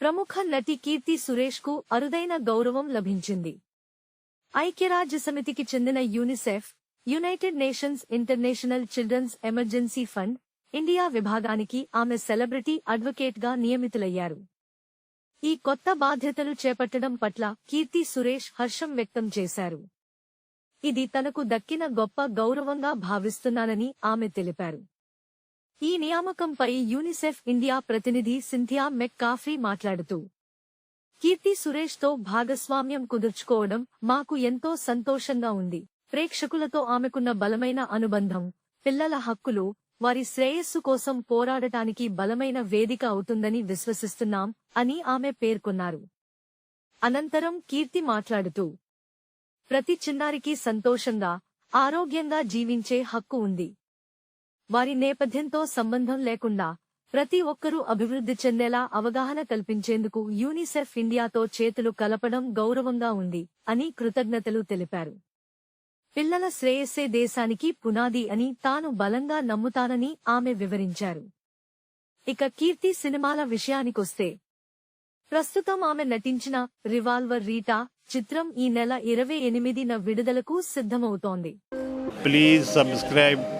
ప్రముఖ నటి కీర్తి సురేష్కు అరుదైన గౌరవం లభించింది. ఐక్యరాజ్య సమితికి చెందిన UNICEF United Nations International Children's Emergency Fund India విభాగానికి ఆమె సెలబ్రిటీ అడ్వకేట్గా నియమితులయ్యారు. ఈ కొత్త బాధ్యతలు చేపట్టడం పట్ల కీర్తి సురేష్ హర్షం వ్యక్తం చేశారు. ఇది తనకు దక్కిన గొప్ప గౌరవంగా భావిస్తున్నానని ఆమె తెలిపారు. ఈ నియామకంపై యూనిసెఫ్ ఇండియా ప్రతినిధి సింథియా మెక్కాఫీ మాట్లాడుతూ కీర్తి సురేష్తో భాగస్వామ్యం కుదుర్చుకోవడం మాకు ఎంతో సంతోషంగా ఉంది. ప్రేక్షకులతో ఆమెకున్న బలమైన అనుబంధం పిల్లల హక్కులు వారి శ్రేయస్సు కోసం పోరాడటానికి బలమైన వేదిక అవుతుందని విశ్వసిస్తున్నాం అని ఆమె పేర్కొన్నారు. అనంతరం కీర్తి మాట్లాడుతూ ప్రతి చిన్నారికి సంతోషంగా ఆరోగ్యంగా జీవించే హక్కు ఉంది. వారి నేపథ్యంతో సంబంధం లేకుండా ప్రతి ఒక్కరూ అభివృద్ధి చెందేలా అవగాహన కల్పించేందుకు యూనిసెఫ్ ఇండియాతో చేతులు కలపడం గౌరవంగా ఉంది అని కృతజ్ఞతలు తెలిపారు. పిల్లల శ్రేయస్సే దేశానికి పునాది అని తాను బలంగా నమ్ముతానని ఆమె వివరించారు. ఇక కీర్తి సినిమాల విషయానికొస్తే ప్రస్తుతం ఆమె నటించిన రివాల్వర్ రీటా చిత్రం ఈ నెల ఇరవై ఎనిమిదిన విడుదలకు సిద్ధమవుతోంది. Please subscribe